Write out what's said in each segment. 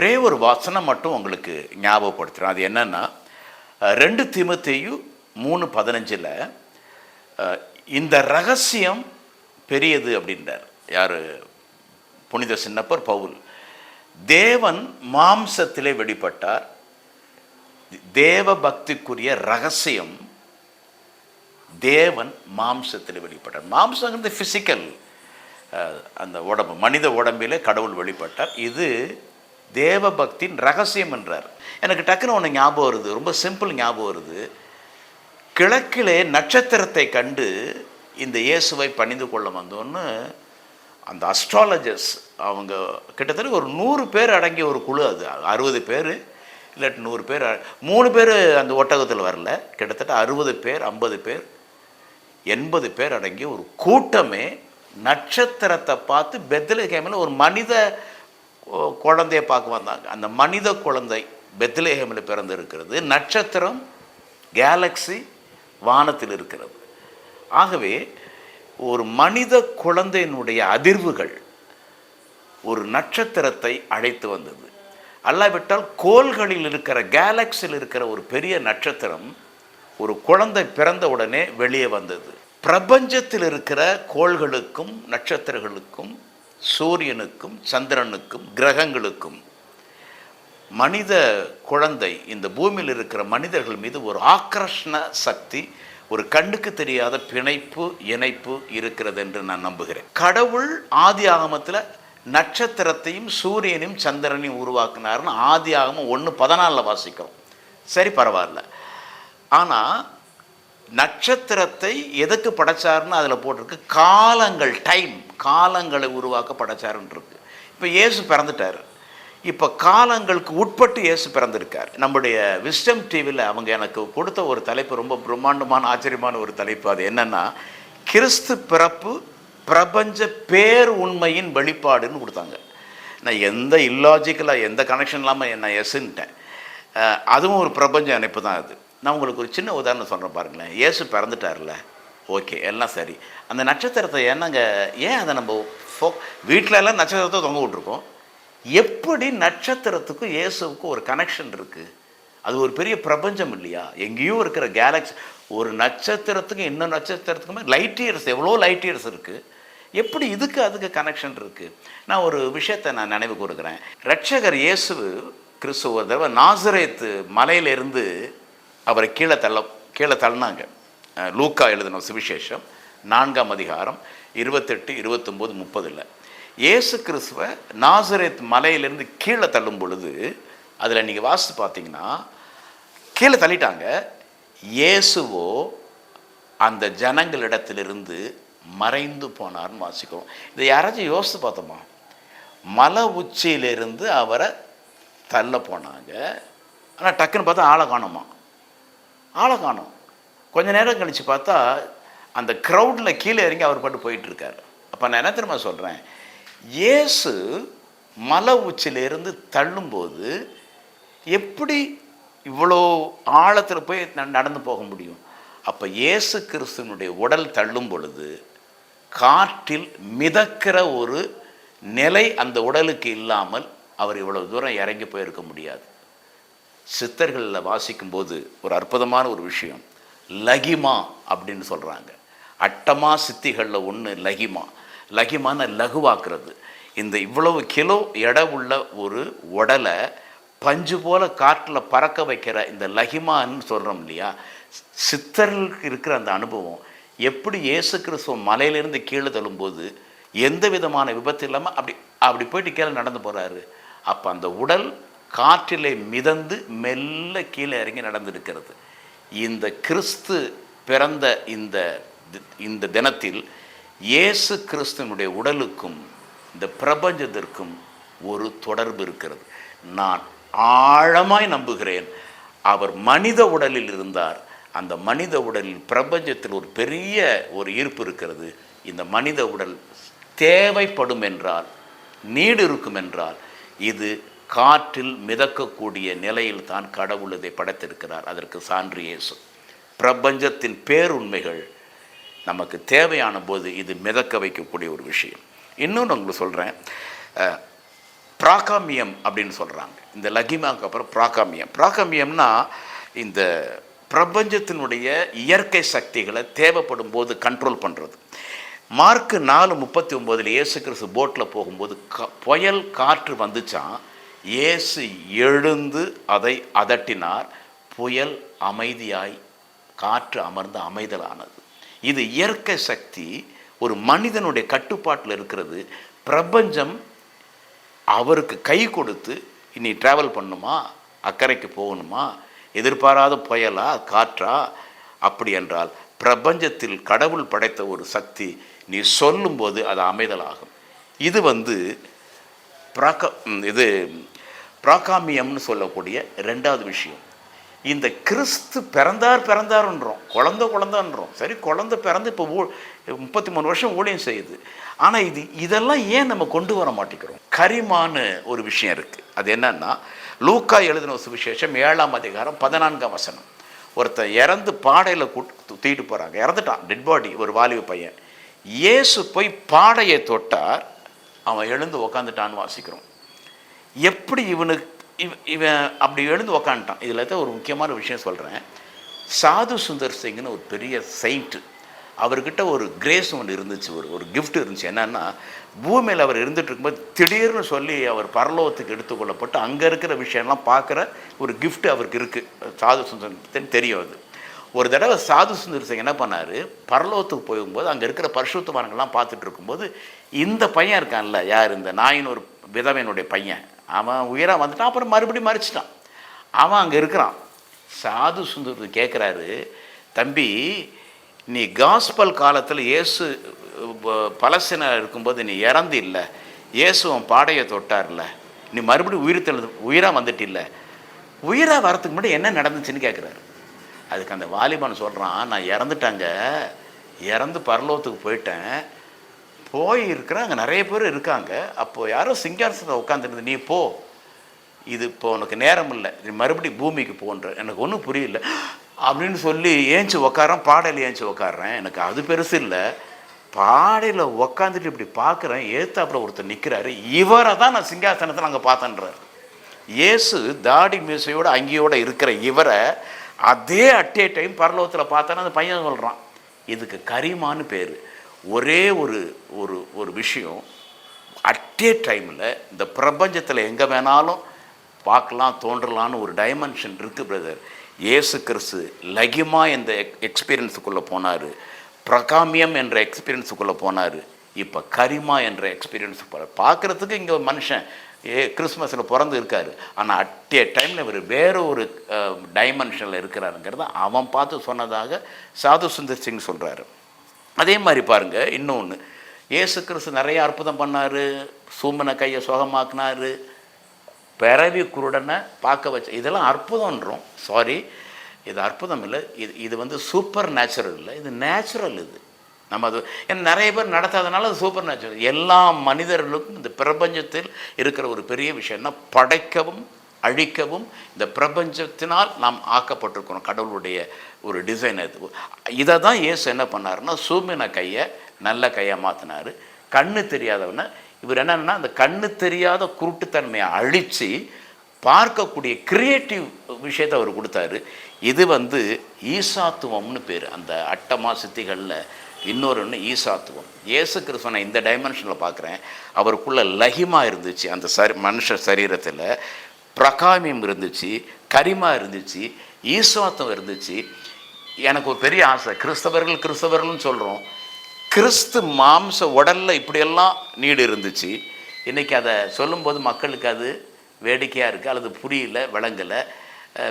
ஒரே ஒரு வாசனை மட்டும் உங்களுக்கு ஞாபகப்படுத்துகிறேன் அது என்னென்னா ரெண்டு திமுத்தையும் மூணு பதினஞ்சில் இந்த ரகசியம் பெரியது அப்படின்றார். யார்? புனித சின்னப்பர் பவுல். தேவன் மாம்சத்திலே வெளிப்பட்டார் தேவ பக்திக்குரிய ரகசியம் தேவன் மாம்சத்தில் வெளிப்பட்டார் மாம்சங்கிறது ஃபிசிக்கல் அந்த உடம்பு மனித உடம்பிலே கடவுள் வெளிப்பட்டார். இது தேவபக்தியின் ரகசியம் என்றார். எனக்கு டக்குன்னு ஒன்று ஞாபகம் வருது. ரொம்ப சிம்பிள் ஞாபகம் வருது. கிழக்கிலே நட்சத்திரத்தை கண்டு இந்த இயேசுவை பணிந்து கொள்ள வந்தோன்னு அந்த அஸ்ட்ராலஜர்ஸ் அவங்க கிட்டத்தட்ட ஒரு நூறு பேர் அடங்கிய ஒரு குழு அது. அறுபது பேர் இல்லாட்டி நூறு பேர் மூணு பேர் அந்த ஒட்டகத்தில் வரல. கிட்டத்தட்ட அறுபது பேர் ஐம்பது பேர் எண்பது பேர் அடங்கிய ஒரு கூட்டமே நட்சத்திரத்தை பார்த்து பெத்தலகேமில் ஒரு மனித குழந்தையை பார்க்க வந்தாங்க. அந்த மனித குழந்தை பெத்லேஹமில் பிறந்து இருக்கிறது நட்சத்திரம் கேலக்ஸி வானத்தில் இருக்கிறது. ஆகவே ஒரு மனித குழந்தையினுடைய அதிர்வுகள் ஒரு நட்சத்திரத்தை அழைத்து வந்தது. அல்லாவிட்டால் கோள்களில் இருக்கிற கேலக்ஸியில் இருக்கிற ஒரு பெரிய நட்சத்திரம் ஒரு குழந்தை பிறந்த உடனே வெளியே வந்தது. பிரபஞ்சத்தில் இருக்கிற கோள்களுக்கும் நட்சத்திரங்களுக்கும் சூரியனுக்கும் சந்திரனுக்கும் கிரகங்களுக்கும் மனித குழந்தை இந்த பூமியில் இருக்கிற மனிதர்கள் மீது ஒரு ஆக்கர்ஷண சக்தி ஒரு கண்ணுக்கு தெரியாத பிணைப்பு இணைப்பு இருக்கிறது என்று நான் நம்புகிறேன். கடவுள் ஆதி ஆகமத்தில் நட்சத்திரத்தையும் சூரியனையும் சந்திரனையும் உருவாக்குனாருன்னு ஆதி ஆகமம் ஒன்று பதினாலில் வாசிக்கிறோம். சரி பரவாயில்ல. ஆனால் நட்சத்திரத்தை எதுக்கு படைச்சாருன்னு அதில் போட்டிருக்கு. காலங்கள் டைம் காலங்களை உருவாக்க படைச்சாருன்னு இருக்கு. இப்போ இயேசு பிறந்துட்டார். இப்போ காலங்களுக்கு உட்பட்டு இயேசு பிறந்திருக்கார். நம்முடைய விஸ்டம் டிவியில் அவங்க எனக்கு கொடுத்த ஒரு தலைப்பு ரொம்ப பிரம்மாண்டமான ஆச்சரியமான ஒரு தலைப்பு. அது என்னன்னா கிறிஸ்து பிறப்பு பிரபஞ்ச பேர் உண்மையின் வெளிப்பாடுன்னு கொடுத்தாங்க. நான் எந்த இல்லாஜிக்கலாக எந்த கனெக்ஷன் இல்லாமல் நான் எஸ்ன்ட்டேன் அதுவும் ஒரு பிரபஞ்ச அமைப்பு தான் அது. நான் உங்களுக்கு ஒரு சின்ன உதாரணம் சொல்கிறேன் பாருங்களேன். இயேசு பிறந்துட்டார்ல. ஓகே எல்லாம் சரி. அந்த நட்சத்திரத்தை என்னங்க ஏன் அதை நம்ம ஃபோ வீட்டில் எல்லாம் நட்சத்திரத்தை தொங்க விட்ருக்கோம் எப்படி நட்சத்திரத்துக்கும் இயேசுவுக்கும் ஒரு கனெக்ஷன் இருக்குது அது ஒரு பெரிய பிரபஞ்சம் இல்லையா? எங்கேயோ இருக்கிற கேலக்ஸி ஒரு நட்சத்திரத்துக்கும் இன்னொரு நட்சத்திரத்துக்குமே லைட் இயர்ஸ் எவ்வளோ லைட் இயர்ஸ் இருக்குது எப்படி இதுக்கு அதுக்கு கனெக்ஷன் இருக்குது நான் ஒரு விஷயத்தை நான் நினைவு கூறுகிறேன். ரட்சகர் இயேசு கிறிஸ்துவ ஒரு தடவை நாசரேத்து மலையிலிருந்து அவரை கீழே தள்ள கீழே தள்ளினாங்க. லூக்கா எழுதின சுவிசேஷம் நான்காம் அதிகாரம் இருபத்தெட்டு இருபத்தொம்போது முப்பதில். இயேசு கிறிஸ்துவ நாசரேத் மலையிலிருந்து கீழே தள்ளும் பொழுது அதில் நீங்கள் வாசித்து பார்த்தீங்கன்னா கீழே தள்ளிட்டாங்க. இயேசுவோ அந்த ஜனங்களிடத்திலிருந்து மறைந்து போனார்னு வாசிக்கிறோம். இதை யாராச்சும் யோசித்து பார்த்தோமா? மலை உச்சியிலிருந்து அவரை தள்ள போனாங்க. ஆனால் டக்குன்னு பார்த்தா ஆளை காணுமா? ஆளை காணும். கொஞ்ச நேரம் கழித்து பார்த்தா அந்த க்ரௌடில் கீழே இறங்கி அவர் பாட்டு போயிட்டுருக்கார். அப்போ நான் என்ன திரும்ப சொல்கிறேன் இயேசு மலை உச்சியிலிருந்து தள்ளும்போது எப்படி இவ்வளோ ஆழத்தில் போய் ந- நடந்து போக முடியும்? அப்போ இயேசு கிறிஸ்துவனுடைய உடல் தள்ளும் பொழுது காற்றில் மிதக்கிற ஒரு நிலை அந்த உடலுக்கு இல்லாமல் அவர் இவ்வளோ தூரம் இறங்கி போயிருக்க முடியாது. சித்தர்களில் வாசிக்கும்போது ஒரு அற்புதமான ஒரு விஷயம். லகிமா அப்படின்னு சொல்கிறாங்க அட்டமா சித்திகளில் ஒன்று லகிமா. லகிமான லகுவாக்குறது. இந்த இவ்வளவு கிலோ எடை உள்ள ஒரு உடலை பஞ்சு போல் காற்றில் பறக்க வைக்கிற இந்த லகிமான்னு சொல்கிறோம் இல்லையா? சித்தர்களுக்கு இருக்கிற அந்த அனுபவம். எப்படி இயேசு கிறிஸ்துவ மலையிலேருந்து கீழே தள்ளும்போது எந்த விதமான விபத்து இல்லாமல் அப்படி அப்படி போயிட்டு கீழே நடந்து போகிறாரு அப்போ அந்த உடல் காற்றிலே மிதந்து மெல்ல கீழே இறங்கி நடந்திருக்கிறது. இந்த கிறிஸ்து பிறந்த இந்த இந்த தினத்தில் இயேசு கிறிஸ்துவனுடைய உடலுக்கும் இந்த பிரபஞ்சத்திற்கும் ஒரு தொடர்பு இருக்கிறது. நான் ஆழமாய் நம்புகிறேன். அவர் மனித உடலில் இருந்தார். அந்த மனித உடலில் பிரபஞ்சத்தில் ஒரு பெரிய ஒரு ஈர்ப்பு இருக்கிறது. இந்த மனித உடல் தேவைப்படும் என்றால் நீடு இருக்கும் என்றால் இது காற்றில் மிதக்கக்கூடிய நிலையில் தான் கடவுள் இதை படைத்திருக்கிறார். அதற்கு சான்று இயேசு. பிரபஞ்சத்தின் பேருண்மைகள் நமக்கு தேவையான போது இது மிதக்க வைக்கக்கூடிய ஒரு விஷயம். இன்னொன்று உங்களுக்கு சொல்கிறேன் ப்ராகாமியம் அப்படின்னு சொல்கிறாங்க இந்த லகிமாவுக்கு அப்புறம் ப்ராகாமியம். பிராகாமியம்னா இந்த பிரபஞ்சத்தினுடைய இயற்கை சக்திகளை தேவைப்படும் போது கண்ட்ரோல் பண்ணுறது மார்க்கு நாலு முப்பத்தி ஒம்போதில் இயேசு கிறிஸ்து போட்டில் போகும்போது க புயல் காற்று வந்துச்சான் இயேசு எழுந்து அதை அதட்டினார். புயல் அமைதியாய் காற்று அமர்ந்து அமைதலானது. இது இயற்கை சக்தி ஒரு மனிதனுடைய கட்டுப்பாட்டில் இருக்கிறது. பிரபஞ்சம் அவருக்கு கை கொடுத்து இனி ட்ராவல் பண்ணுமா? அக்கறைக்கு போகணுமா? எதிர்பாராத புயலா? காற்றா? அப்படி என்றால் பிரபஞ்சத்தில் கடவுள் படைத்த ஒரு சக்தி நீ சொல்லும்போது அது அமைதலாகும். இது வந்து ப்ராக இது ப்ராகாமியம்னு சொல்லக்கூடிய ரெண்டாவது விஷயம். இந்த கிறிஸ்து பிறந்தார் பிறந்தாருன்றோம். குழந்த குழந்தான்றோம். சரி குழந்த பிறந்து இப்போ ஊ முப்பத்தி மூணு வருஷம் ஊழியம் செய்யுது. ஆனால் இது இதெல்லாம் ஏன் நம்ம கொண்டு வர மாட்டேங்கிறோம்? கரிமான்னு ஒரு விஷயம் இருக்குது அது என்னன்னா லூக்கா எழுதின ஒரு சுவிசேஷம் ஏழாம் அதிகாரம் பதினான்காம் வசனம். ஒருத்தன் இறந்து பாடையில் கூட்டு தூக்கிட்டு போகிறாங்க இறந்துட்டான் டெட் பாடி ஒரு வாலிப பையன். இயேசு போய் பாடையை தொட்டார். அவன் எழுந்து உக்காந்துட்டான்னு வாசிக்கிறோம். எப்படி இவனுக்கு இவ இவன் அப்படி எழுந்து உக்காந்துட்டான். இதில் தான் ஒரு முக்கியமான விஷயம் சொல்கிறேன் சாது சுந்தர் சிங்னு ஒரு பெரிய செயிண்ட்டு அவர்கிட்ட ஒரு கிரேஸ் ஒன்று இருந்துச்சு ஒரு ஒரு கிஃப்ட் இருந்துச்சு. என்னன்னா பூமியில் அவர் இருந்துட்டு இருக்கும்போது திடீர்னு சொல்லி அவர் பரலோகத்துக்கு எடுத்துக்கொள்ளப்பட்டு அங்கே இருக்கிற விஷயம்லாம் பார்க்குற ஒரு கிஃப்ட் அவருக்கு இருக்குது சாது சுந்தர் தெரியும் அது. ஒரு தடவை சாது சுந்தர் சிங் என்ன பண்ணார்? பரலோகத்துக்கு போகும்போது அங்கே இருக்கிற பரிசுத்தமானங்கள்லாம் பார்த்துட்டு இருக்கும்போது இந்த பையன் இருக்கான்ல யார்? இந்த நாயின் ஒரு விதவையனுடைய பையன். அவன் உயிராக வந்துட்டான் அப்புறம் மறுபடியும் மறிச்சிட்டான். அவன் அங்கே இருக்கிறான். சாது சுந்தர் கேட்குறாரு தம்பி நீ காஸ்பல் காலத்தில் இயேசு ப- இருக்கும்போது நீ இறந்து இல்லை இயேசு உன் பாடையை தொட்டார்ல. நீ மறுபடியும் உயிர் தெழுது உயிராக வந்துட்டில்ல. உயிராக வரத்துக்கு முன்னாடி என்ன நடந்துச்சுன்னு கேட்குறாரு அதுக்கு அந்த வாலிபன் சொல்கிறான் நான் இறந்துட்டேங்க. இறந்து பரலோகத்துக்கு போயிட்டேன். போய் இருக்கிறேன் அங்கே நிறைய பேர் இருக்காங்க. அப்போது யாரோ சிங்காசனத்தில் உட்காந்துருந்து நீ போ. இது இப்போ உனக்கு நேரம் இல்லை. நீ மறுபடியும் பூமிக்கு போன்ற. எனக்கு ஒன்றும் புரியல. அப்படின்னு சொல்லி ஏஞ்சி உக்காரன் பாடையில் ஏஞ்சி உக்காடுறேன் எனக்கு அது பெருசு இல்லை. பாடையில் உக்காந்துட்டு இப்படி பார்க்குறேன் ஏத்தாப்புல ஒருத்தர் நிற்கிறாரு இவரை தான் நான் சிங்காசனத்தில் அங்கே பார்த்தேன்றார். இயேசு தாடி மீசையோட அங்கேயோட இருக்கிற இவரை அதே அட்டே டைம் பரலோகத்தில் பார்த்தோன்னா அந்த பையன் சொல்கிறான் இதுக்கு கரிமான்னு பேர். ஒரே ஒரு ஒரு ஒரு விஷயம் அட்டே டைமில் இந்த பிரபஞ்சத்தில் எங்கே வேணாலும் பார்க்கலாம் தோன்றலான்னு ஒரு டைமென்ஷன் இருக்குது பிரதர் ஏசு கிறிஸ்து லகிமா என்ற எக்ஸ்பீரியன்ஸுக்குள்ளே போனார். பிரகாமியம் என்ற எக்ஸ்பீரியன்ஸுக்குள்ளே போனார். இப்போ கரிமா என்ற எக்ஸ்பீரியன்ஸ் போகிறார் பார்க்குறதுக்கு இங்கே ஒரு மனுஷன். ஏ கிறிஸ்மஸில் பிறந்து இருக்கார். ஆனால் அட் ஏ டைமில் இவர் வேற ஒரு டைமென்ஷனில் இருக்கிறாருங்கிறத அவன் பார்த்து சொன்னதாக சாது சுந்தர் சிங் சொல்கிறாரு அதே மாதிரி பாருங்கள் இன்னொன்று இயேசு கிறிஸ்து நிறைய அற்புதம் பண்ணார் சூமனை கையை சுகமாக்குனாரு பிறவி குருடனை பார்க்க வச்ச இதெல்லாம் அற்புதம்ன்றோம். சாரி இது அற்புதம் இல்லை இது இது வந்து சூப்பர் நேச்சுரல் இல்லை இது நேச்சுரல் இது. நம்ம அது ஏன்னா நிறைய பேர் நடத்தாதனால அது சூப்பர் நேச்சுரல் எல்லா மனிதர்களுக்கும் இந்த பிரபஞ்சத்தில் இருக்கிற ஒரு பெரிய விஷயம்னா படைக்கவும் அழிக்கவும் இந்த பிரபஞ்சத்தினால் நாம் ஆக்கப்பட்டிருக்கிறோம். கடவுளுடைய ஒரு டிசைன் அது. இதை தான் ஏசு என்ன பண்ணாருன்னா சூமின கையை நல்ல கையாக மாற்றினார் கண்ணு தெரியாதவனை இவர் என்னன்னா அந்த கண்ணு தெரியாத குருட்டுத்தன்மையை அழித்து பார்க்கக்கூடிய கிரியேட்டிவ் விஷயத்தை அவர் கொடுத்தாரு. இது வந்து ஈசாத்துவம்னு பேர். அந்த அட்டமா சித்திகளில் இன்னொரு ஒன்று ஈசாத்துவம். இயேசு கிறிஸ்துவனை இந்த டைமென்ஷனில் பார்க்குறேன். அவருக்குள்ள லஹிமா இருந்துச்சு. அந்த சரி மனுஷ சரீரத்தில் பிரகாமியம் இருந்துச்சு கரிமா இருந்துச்சு ஈசாத்துவம் இருந்துச்சு. எனக்கு ஒரு பெரிய ஆசை. கிறிஸ்தவர்கள் கிறிஸ்தவர்கள்னு சொல்கிறோம் கிறிஸ்து மாம்ச உடலில் இப்படியெல்லாம் நீடு இருந்துச்சு. இன்றைக்கி அதை சொல்லும்போது மக்களுக்கு அது வேடிக்கையாக இருக்குது அல்லது புரியல விளங்கலை.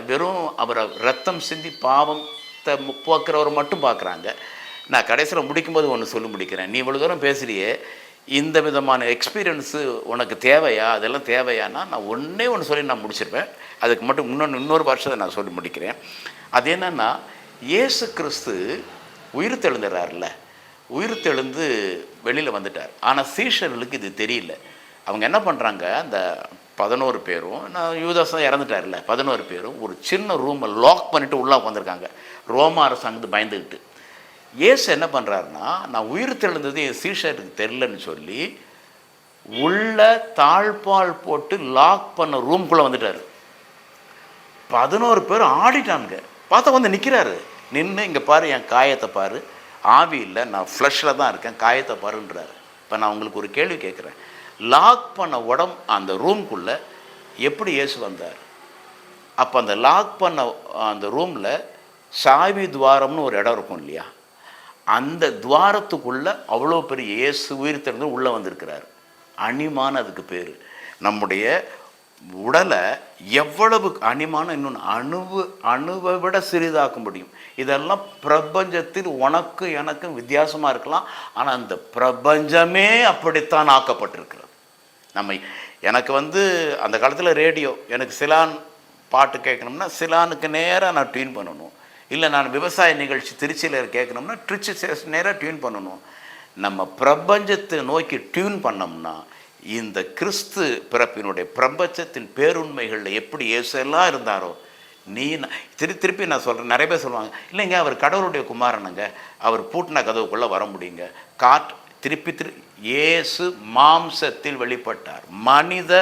வெறும் அவரை ரத்தம் சிந்தி பாவத்தை மு- போக்குறவரை மட்டும் பார்க்குறாங்க. நான் கடைசியில் முடிக்கும்போது ஒன்று சொல்லி முடிக்கிறேன். நீ இவ்வளோ தூரம் பேசுகிறியே இந்த விதமான எக்ஸ்பீரியன்ஸு உனக்கு தேவையா? அதெல்லாம் தேவையானா? நான் ஒன்றே ஒன்று சொல்லி நான் முடிச்சிருப்பேன் அதுக்கு மட்டும் இன்னொன்று இன்னொரு வருஷத்தை நான் சொல்லி முடிக்கிறேன். அது என்னென்னா இயேசு கிறிஸ்து உயிர் தெழுந்துறாருல உயிர் தெழுந்து வெளியில் வந்துட்டார். ஆனால் சீஷர்களுக்கு இது தெரியல. அவங்க என்ன பண்ணுறாங்க அந்த பதினோரு பேரும் நான் யூதாசம் இறந்துட்டார்ல பதினோரு பேரும் ஒரு சின்ன ரூமை லாக் பண்ணிவிட்டு உள்ளே உட்காந்துருக்காங்க ரோமா அரசாங்கத்து பயந்துக்கிட்டு இயேசு என்ன பண்ணுறாருன்னா நான் உயிர் தெழுந்தது என் சீஷருக்கு தெரிலன்னு சொல்லி உள்ள தாழ்பால் போட்டு லாக் பண்ண ரூம்குள்ளே வந்துட்டார். பதினோரு பேர் ஆடிட்டானுங்க. பார்த்தா வந்து நிற்கிறாரு நின்று இங்கே பாரு என் காயத்தை பாரு. ஆவி இல்லை நான் ஃப்ளஷில் தான் இருக்கேன் காயத்தை பாருன்றாரு. இப்போ நான் உங்களுக்கு ஒரு கேள்வி கேட்குறேன். லாக் பண்ண உடம் அந்த ரூம்குள்ளே எப்படி இயேசு வந்தார்? அப்போ அந்த லாக் பண்ண அந்த ரூமில் சாவி துவாரம்னு ஒரு இடம் இருக்கும் இல்லையா? அந்த துவாரத்துக்குள்ளே அவ்வளோ பெரிய இயேசு உயிர் திறந்து உள்ளே வந்திருக்கிறார். அணிமான் அதுக்கு பேர். நம்முடைய உடலை எவ்வளவு அணிமான இன்னொன்று அணுவு அணுவை விட சிறிதாக்க முடியும். இதெல்லாம் பிரபஞ்சத்தில் உனக்கு எனக்கும் வித்தியாசமாக இருக்கலாம். ஆனால் அந்த பிரபஞ்சமே அப்படித்தான் ஆக்கப்பட்டிருக்கிறது. நம்ம எனக்கு வந்து அந்த காலத்தில் ரேடியோ எனக்கு சிலான் பாட்டு கேட்கணும்னா சிலானுக்கு நேராக நான் டியூன் பண்ணணும். இல்லை நான் விவசாய நிகழ்ச்சி திருச்சியில் கேட்கணும்னா திருச்சி நேராக டியூன் பண்ணணும். நம்ம பிரபஞ்சத்தை நோக்கி டியூன் பண்ணோம்னா இந்த கிறிஸ்து பிறப்பினுடைய பிரபஞ்சத்தின் பேருண்மைகளில் எப்படி இயேசெல்லாம் இருந்தாரோ நீ திரு திருப்பி நான் சொல்கிறேன் நிறைய பேர் சொல்லுவாங்க இல்லைங்க அவர் கடவுளுடைய குமாரனுங்க அவர் பூட்டின கதவுக்குள்ளே வர முடியுங்க. காட் திருப்பி திரு இயேசு மாம்சத்தில் வெளிப்பட்டார் மனித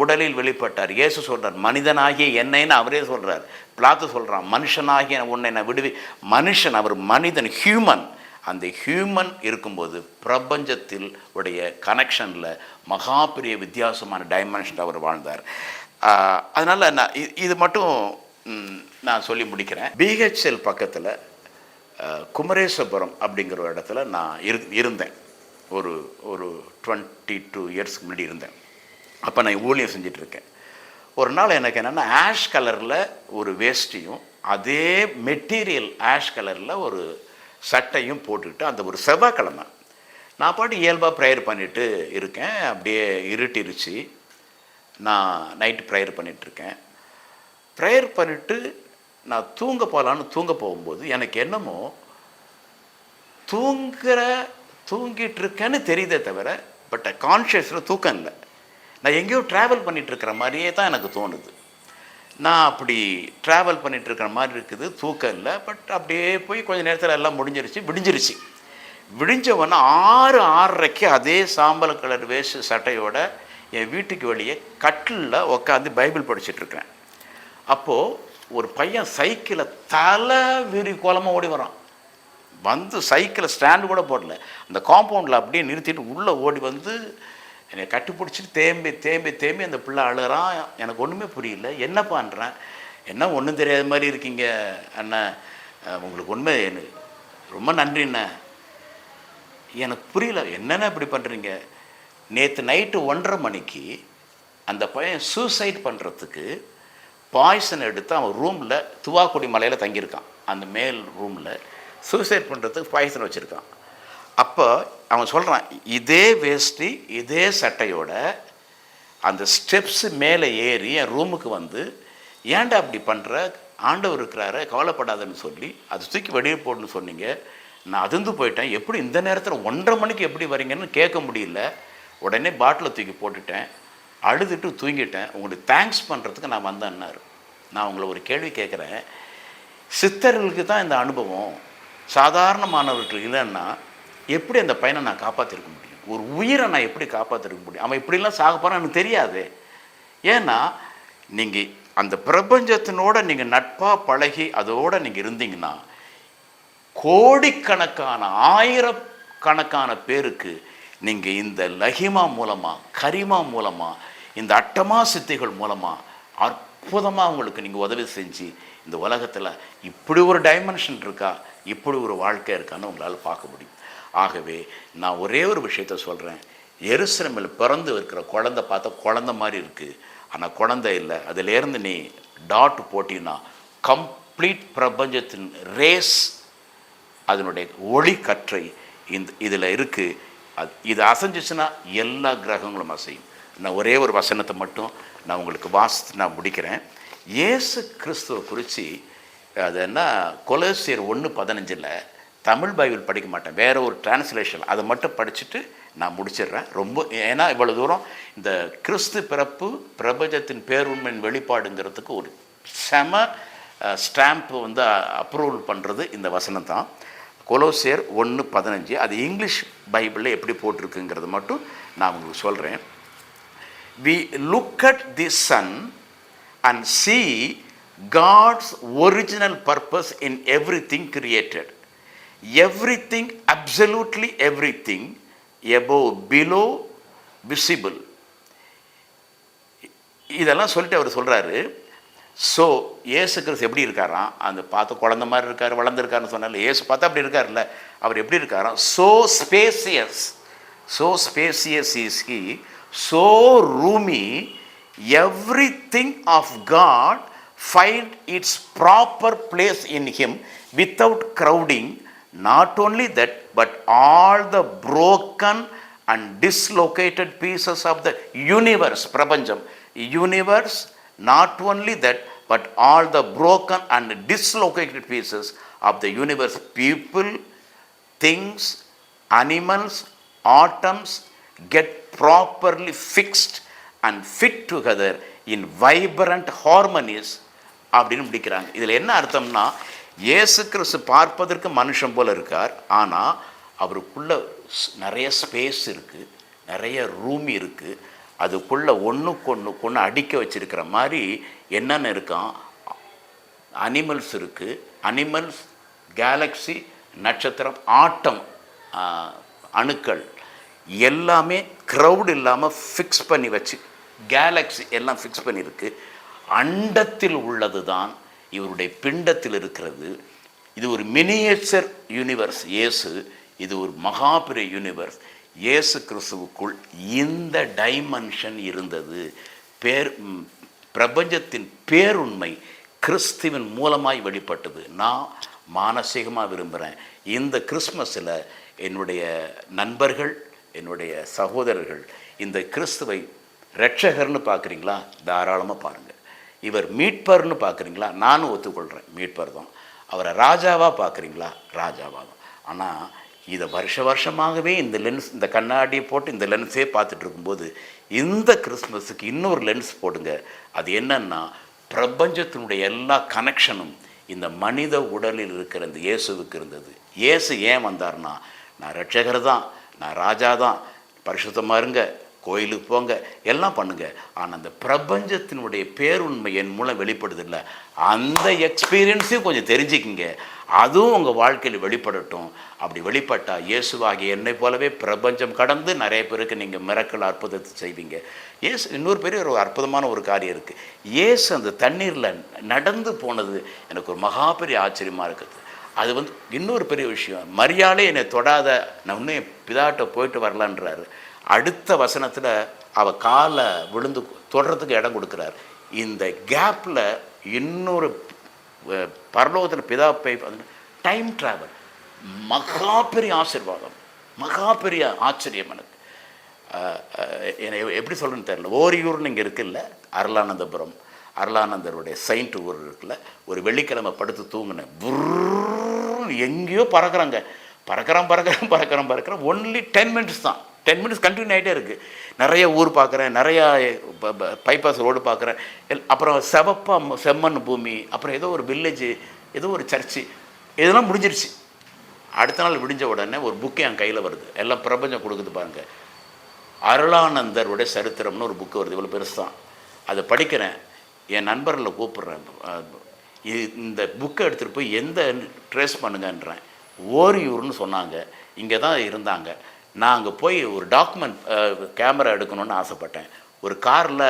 உடலில் வெளிப்பட்டார். இயேசு சொல்கிறார் மனிதனாகிய என்னைன்னு அவரே சொல்கிறார் பிளாத்து சொல்கிறான் மனுஷனாகிய உன்னை நான் விடுவி மனுஷன் அவர் மனிதன் ஹியூமன் அந்த ஹியூமன் இருக்கும்போது பிரபஞ்சத்தில் உடைய கனெக்ஷனில் மகா பெரிய வித்தியாசமான டைமென்ஷன் அவர் வாழ்ந்தார். அதனால் நான் இது மட்டும் நான் சொல்லி முடிக்கிறேன். பிஹெச்எல் பக்கத்தில் குமரேசபுரம் அப்படிங்கிற ஒரு இடத்துல நான் இரு இருந்தேன். ஒரு ஒரு டுவெண்ட்டி டூ இயர்ஸ்க்கு முன்னாடி இருந்தேன். அப்போ நான் ஊழியம் செஞ்சிட்ருக்கேன் ஒரு நாள் எனக்கு என்னென்னா ஆஷ் கலரில் ஒரு வேஷ்டியும் அதே மெட்டீரியல் ஆஷ் கலரில் ஒரு சட்டையும் போட்டுக்கிட்டு அந்த ஒரு செவ்வாய்க்கிழமை நான் பாட்டு இயல்பாக ப்ரேயர் பண்ணிட்டு இருக்கேன். அப்படியே இருட்டிருச்சு. நான் நைட்டு ப்ரேயர் பண்ணிகிட்ருக்கேன் ப்ரேயர் பண்ணிவிட்டு நான் தூங்க போகலான்னு தூங்க போகும்போது எனக்கு என்னமோ தூங்குற தூங்கிட்டு இருக்கேன்னு தெரியுதே தவிர பட் கான்ஷியஸில் தூக்கம் இல்லை. நான் எங்கேயோ ட்ராவல் பண்ணிட்டு இருக்கிற மாதிரியே தான் எனக்கு தோணுது. நான் அப்படி ட்ராவல் பண்ணிட்டு இருக்கிற மாதிரி இருக்குது தூக்கம் இல்லை பட் அப்படியே போய் கொஞ்ச நேரத்தில் எல்லாம் முடிஞ்சிருச்சு விடிஞ்சிருச்சு. விடிஞ்சவொன்னே ஆறு ஆறரைக்கு அதே சாம்பல் கலர் வேஸ்ட் சட்டையோட என் வீட்டுக்கு வெளியே கட்டிலில் உட்காந்து பைபிள் படிச்சுட்டு இருக்கேன் அப்போது ஒரு பையன் சைக்கிளை தலை விரி கோலமாக ஓடி வரான். வந்து சைக்கிளை ஸ்டாண்டு கூட போடல. அந்த காம்பவுண்டில் அப்படியே நிறுத்திட்டு உள்ளே ஓடி வந்து என்னை கட்டிப்பிடிச்சிட்டு தேம்பி தேம்பி தேம்பி அந்த பிள்ளை அழுகிறான். எனக்கு ஒன்றுமே புரியல. என்ன பண்ணுறேன் என்ன ஒன்றும் தெரியாத மாதிரி இருக்கீங்க அண்ணன் உங்களுக்கு உண்மை எனக்கு ரொம்ப நன்றி அண்ணன் எனக்கு புரியல. என்னென்ன இப்படி பண்ணுறீங்க நேற்று நைட்டு ஒன்றரை மணிக்கு அந்த பையன் சூசைட் பண்ணுறதுக்கு பாய்சன் எடுத்து அவன் ரூமில் துவாக்குடி மலையில் தங்கியிருக்கான். அந்த மேல் ரூமில் சூசைட் பண்ணுறதுக்கு பாய்சன் வச்சுருக்கான். அப்போ அவன் சொல்கிறான் இதே வேஷ்டி இதே சட்டையோட அந்த ஸ்டெப்ஸு மேலே ஏறி என் ரூமுக்கு வந்து ஏன்டா அப்படி பண்ணுற ஆண்டவர் இருக்கிறாரு கவலைப்படாதன்னு சொல்லி அது தூக்கி வெளியே போடணும்னு சொன்னீங்க. நான் அதிர்ந்து போயிட்டேன். எப்படி இந்த நேரத்தில் ஒன்றரை மணிக்கு எப்படி வரீங்கன்னு கேட்க முடியல. உடனே பாட்டிலை தூக்கி போட்டுட்டேன். அழுதுட்டு தூங்கிட்டேன். உங்களுக்கு தேங்க்ஸ் பண்ணுறதுக்கு நான் வந்தேன்னாரு. நான் உங்களை ஒரு கேள்வி கேட்குறேன். சித்தர்களுக்கு தான் இந்த அனுபவம். சாதாரண மாணவர்களுக்கு இல்லைன்னா எப்படி அந்த பையனை நான் காப்பாற்றிருக்க முடியும்? ஒரு உயிரை நான் எப்படி காப்பாற்றிருக்க முடியும்? அவன் இப்படிலாம் சாக போகிறான் எனக்கு தெரியாது. ஏன்னா நீங்கள் அந்த பிரபஞ்சத்தினோட நீங்கள் நட்பாக பழகி அதோட நீங்கள் இருந்தீங்கன்னா கோடிக்கணக்கான ஆயிரக்கணக்கான பேருக்கு நீங்கள் இந்த லஹிமா மூலமாக கரிமா மூலமாக இந்த அட்டமா சித்திகள் மூலமாக அற்புதமாக உங்களுக்கு நீங்கள் உதவி செஞ்சு இந்த உலகத்தில் இப்படி ஒரு டைமென்ஷன் இருக்கா? இப்படி ஒரு வாழ்க்கை இருக்கான்னு உங்களால் பார்க்க முடியும். ஆகவே நான் ஒரே ஒரு விஷயத்த சொல்கிறேன் எருசிரமில் பிறந்து இருக்கிற குழந்தை பார்த்தா குழந்த மாதிரி இருக்குது ஆனால் குழந்தை இல்லை. அதிலேருந்து நீ டாட் போட்டின்னா கம்ப்ளீட் பிரபஞ்சத்தின் ரேஸ் அதனுடைய ஒளி கற்றை இந்த இதில் இருக்குது அது இது அசைஞ்சிச்சுன்னா எல்லா கிரகங்களும் அசையும். நான் ஒரே ஒரு வசனத்தை மட்டும் நான் உங்களுக்கு வாசித்து நான் முடிக்கிறேன். இயேசு கிறிஸ்துவை குறித்து அது என்ன? கொலசியர் ஒன்று பதினஞ்சில் தமிழ் பைபிள் படிக்க மாட்டேன். வேற ஒரு டிரான்ஸ்லேஷன் அதை மட்டும் படிச்சுட்டு நான் முடிச்சிடுறேன். ரொம்ப ஏன்னா இவ்வளோ தூரம் இந்த கிறிஸ்து பிறப்பு பிரபஞ்சத்தின் பேருண்மையின் வெளிப்பாடுங்கிறதுக்கு ஒரு செம ஸ்டாம்ப் வந்து அப்ரூவல் பண்ணுறது இந்த வசனம் தான். கொலோசியர் ஒன்று பதினஞ்சு. அது இங்கிலீஷ் பைபிளில் எப்படி போட்டிருக்குங்கிறது மட்டும் நான் உங்களுக்கு சொல்கிறேன் we look at the sun and see God's original purpose in everything created Everything, absolutely everything, above, below, visible. இதெல்லாம் சொல்லிட்டு அவர் சொல்கிறாரு ஸோ ஏசு கிறிஸ்து எப்படி இருக்காராம்? அந்த பார்த்து குழந்த மாதிரி இருக்கார் வளர்ந்துருக்காருன்னு சொன்னால ஏசு பார்த்தா அப்படி இருக்கார்ல அவர் எப்படி இருக்காராம்? So spacious so spacious is he so roomy everything of God find its proper place in him without crowding not only that but all the broken and dislocated pieces of the universe பிரபஞ்சம் universe not only that but all the broken and dislocated pieces of the universe people things animals atoms get properly fixed and fit together in vibrant harmonies அப்படின்னு முடிக்கிறாங்க இதில் என்ன அர்த்தம்னா இயேசு கிறிஸ்து பார்ப்பதற்கு மனுஷன் போல் இருக்கார். ஆனால் அவருக்குள்ளே நிறைய ஸ்பேஸ் இருக்குது நிறைய ரூம் இருக்குது அதுக்குள்ளே ஒன்றுக்கு கொன்று கொன்று அடிக்க வச்சுருக்கிற மாதிரி என்னென்ன இருக்கான் அனிமல்ஸ் இருக்குது அனிமல்ஸ் கேலக்ஸி நட்சத்திரம் ஆட்டம் அணுக்கள். எல்லாமே க்ரௌட் இல்லாமல் ஃபிக்ஸ் பண்ணி வச்சு கேலக்ஸி எல்லாம் ஃபிக்ஸ் பண்ணியிருக்கு. அண்டத்தில் உள்ளது தான் இவருடைய பிண்டத்தில் இருக்கிறது. இது ஒரு மினியேச்சர் யூனிவர்ஸ் இயேசு இது ஒரு மகாபிரிய யூனிவர்ஸ் இயேசு கிறிஸ்துவுக்குள் இந்த டைமென்ஷன் இருந்தது. பேர் பிரபஞ்சத்தின் பேருண்மை கிறிஸ்துவின் மூலமாய் வெளிப்பட்டது. நான் மானசீகமாக விரும்புகிறேன் இந்த கிறிஸ்மஸில் என்னுடைய நண்பர்கள் என்னுடைய சகோதரர்கள் இந்த கிறிஸ்துவை ரட்சகர்னு பார்க்குறீங்களா? தாராளமாக பாருங்கள் இவர் மீட்பர்னு பார்க்குறீங்களா? நானும் ஒத்துக்கொள்கிறேன் மீட்பர் தான். அவரை ராஜாவாக பார்க்குறீங்களா? ராஜாவாக தான். ஆனால் இதை வருஷ வருஷமாகவே இந்த லென்ஸ் இந்த கண்ணாடியை போட்டு இந்த லென்ஸே பார்த்துட்டு இருக்கும்போது இந்த கிறிஸ்மஸுக்கு இன்னொரு லென்ஸ் போடுங்க. அது என்னன்னா பிரபஞ்சத்தினுடைய எல்லா கனெக்ஷனும் இந்த மனித உடலில் இருக்கிற இந்த இயேசுவுக்கு இருந்தது. இயேசு ஏன் வந்தார்னா நான் ரட்சகர் தான் நான் ராஜா தான். பரிசுத்தமாக இருங்க. கோயிலுக்கு போங்க எல்லாம் பண்ணுங்க. ஆனால் அந்த பிரபஞ்சத்தினுடைய பேருண்மை என் மூலம் வெளிப்படுது இல்லை அந்த எக்ஸ்பீரியன்ஸையும் கொஞ்சம் தெரிஞ்சுக்கிங்க. அதுவும் உங்கள் வாழ்க்கையில் வெளிப்படட்டும். அப்படி வெளிப்பட்டால் இயேசுவாகிய என்னை போலவே பிரபஞ்சம் கடந்து நிறைய பேருக்கு நீங்கள் மிரக்கல் அற்புதத்தை செய்வீங்க. இயேசு இன்னொரு பெரிய ஒரு அற்புதமான ஒரு காரியம் இருக்குது இயேசு அந்த தண்ணீரில் நடந்து போனது எனக்கு ஒரு மகா பெரிய ஆச்சரியமாக இருக்குது. அது வந்து இன்னொரு பெரிய விஷயம். மரியாதை என்னை தொடாத நான் இன்னும் என் பிதாட்ட போயிட்டு வரலான்றாரு. அடுத்த வசனத்தில் அவள் காலை விழுந்து தொடுறதுக்கு இடம் கொடுக்குறார். இந்த கேப்பில் இன்னொரு பரலோகத்தில் பிதா பை டைம் ட்ராவல் மகா பெரிய ஆசிர்வாதம். மகா பெரிய ஆச்சரியம் எனக்கு. என்னை எப்படி சொல்கிறேன்னு தெரியல. ஓரியூர்னு இங்கே இருக்குல்ல அருளானந்தபுரம். அருளானந்தருடைய செயின்ட் ஊர் இருக்குல்ல ஒரு வெள்ளிக்கிழமை படுத்து தூங்கினேன் எங்கேயோ பறக்கிறாங்க பறக்கிறான் பறக்கிறான் பறக்கிறான் பறக்கிறான் ஒன்லி டென் மினிட்ஸ் தான் டென் மினிட்ஸ் கண்டினியூ ஆகிட்டே இருக்குது நிறைய ஊர் பார்க்குறேன் நிறையா பைபாஸ் ரோடு பார்க்குறேன். எல் அப்புறம் செவப்பா செம்மண் பூமி அப்புறம் ஏதோ ஒரு வில்லேஜ் ஏதோ ஒரு சர்ச்சு இதெல்லாம் முடிஞ்சிருச்சு. அடுத்த நாள் விடிஞ்ச உடனே ஒரு புக்கு என் கையில் வருது. எல்லாம் பிரபஞ்சம் கொடுக்குது பாருங்கள் அருளானந்தருடைய சரித்திரம்னு ஒரு புக்கு வருது. இவ்வளோ பெருசு. தான் அதை படிக்கிறேன். என் நண்பர்களை கூப்பிட்றேன். இந்த புக்கை எடுத்துகிட்டு போய் எந்த ட்ரேஸ் பண்ணுங்கன்றேன். ஓரியூர்னு சொன்னாங்க. இங்கே தான் இருந்தாங்க. நான் அங்கே போய் ஒரு டாக்குமெண்ட் கேமரா எடுக்கணும்னு ஆசைப்பட்டேன். ஒரு காரில்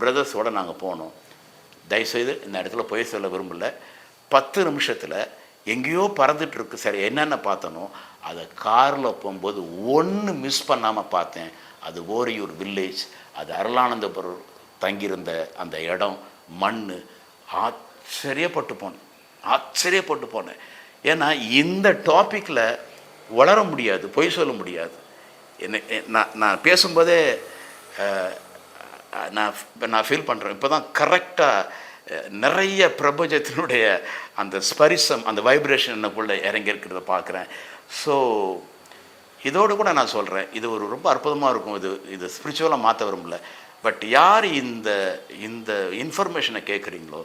பிரதர்ஸோடு நாங்கள் போனோம். தயவுசெய்து இந்த இடத்துல போய் சொல்ல விரும்பல. பத்து நிமிஷத்தில் எங்கேயோ பறந்துட்டுருக்கு சரி என்னென்ன பார்த்தனோ அதை காரில் போகும்போது ஒன்று மிஸ் பண்ணாமல் பார்த்தேன். அது ஓரியூர் வில்லேஜ் அது அருளானந்தபுரம் தங்கியிருந்த அந்த இடம் மண் ஆச்சரியப்பட்டு போனேன். ஆச்சரியப்பட்டு போனேன். ஏன்னா இந்த டாப்பிக்கில் வளர முடியாது பொய் சொல்ல முடியாது. என்ன நான் நான் பேசும்போதே நான் நான் ஃபீல் பண்ணுறேன் இப்போ தான் கரெக்டாக நிறைய பிரபஞ்சத்தினுடைய அந்த ஸ்பரிசம் அந்த வைப்ரேஷன் என்னக்குள்ளே இறங்கி இருக்கிறத பார்க்குறேன். ஸோ இதோடு கூட நான் சொல்கிறேன் இது ஒரு ரொம்ப அற்புதமாக இருக்கும். இது இது ஸ்பிரிச்சுவலாக மாற்ற விரும்பல. பட் யார் இந்த இந்த இன்ஃபர்மேஷனை கேட்குறீங்களோ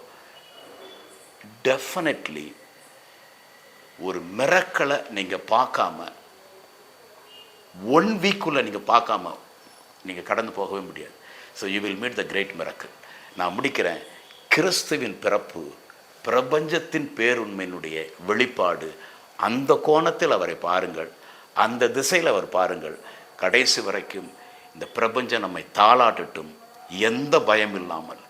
டெஃபினெட்லி ஒரு மிரக்களை நீங்கள் பார்க்காம ஒன் வீக்குள்ளே நீங்கள் பார்க்காம நீங்கள் கடந்து போகவே முடியாது. So you will meet the great miracle நான் முடிக்கிறேன். கிறிஸ்துவின் பிறப்பு பிரபஞ்சத்தின் பேருண்மையினுடைய வெளிப்பாடு அந்த கோணத்தில் அவரை பாருங்கள். அந்த திசையில் அவர் பாருங்கள். கடைசி வரைக்கும் இந்த பிரபஞ்சம் நம்மை தாளாட்டட்டும். எந்த பயம் இல்லாமல்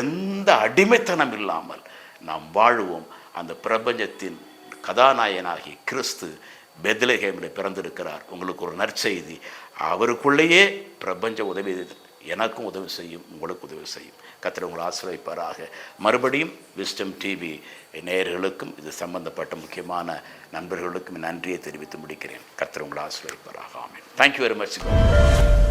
எந்த அடிமைத்தனம் இல்லாமல் நாம் வாழுவோம். அந்த பிரபஞ்சத்தின் கதாநாயகனாகி கிறிஸ்து பெத்லஹேமில் பிறந்திருக்கிறார். உங்களுக்கு ஒரு நற்செய்தி. அவருக்குள்ளேயே பிரபஞ்ச உதவி எனக்கும் உதவி செய்யும் உங்களுக்கு உதவி செய்யும். கத்திர உங்களை ஆசிரியப்பாராக மறுபடியும் விஸ்டம் டிவி நேயர்களுக்கும் இது சம்பந்தப்பட்ட முக்கியமான நண்பர்களுக்கும் நன்றியை தெரிவித்து முடிக்கிறேன். கத்திர உங்களை ஆசிரியப்பாராக ஆமேன். Thank you very much